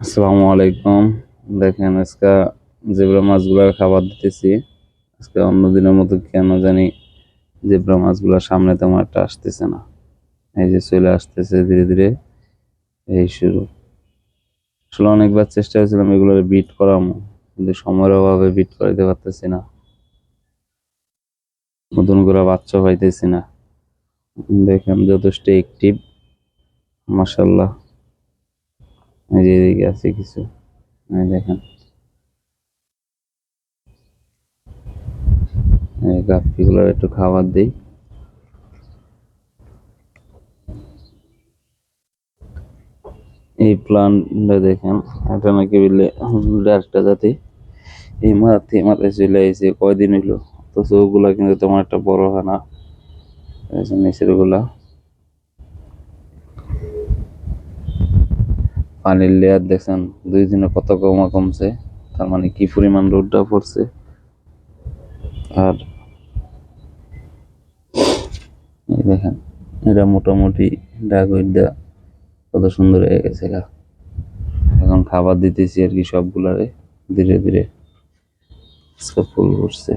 আসসালামু আলাইকুম। দেখেন, আজকে জেব্রা মাছগুলার খাবার দিতেছি। আজকে অন্য দিনের মতো কেন জানি জেব্রা মাছগুলা সামনে তেমন একটা আসতেছে না। এই যে চলে আসতেছে ধীরে ধীরে। এই শুরু। আসলে অনেকবার চেষ্টা করেছিলাম এগুলোর বিট করামো, কিন্তু সময়ের অভাবে বিট করাইতে পারতেছি না। নতুন করে বাচ্চা পাইতেছি না। দেখেন, যথেষ্ট অ্যাক্টিভ মাসাল্লাহ যে এদিকে আছে কিছু। দেখেন। গাপ্পিগুলোর একটু খাবার দিই। এই প্লান্টটা দেখেন, এটা নাকি বললে একটা জাতি। এই মাথে মাথায় চলে আইছে, কয়দিন হইল? তো ওগুলা কিন্তু তেমন একটা বড় হয় না। নিচের পানির লেয়ার দেখছেন, দুই দিনে কত কমা কমছে, তার মানে কি পরিমাণ রোদটা পড়ছে? আর দেখেন এটা মোটামুটি ডাকুইডা কত সুন্দর হয়ে গেছে গা। এখন খাবার দিতেছি আর কি সবগুলারে, ধীরে ধীরে ফুল উঠছে।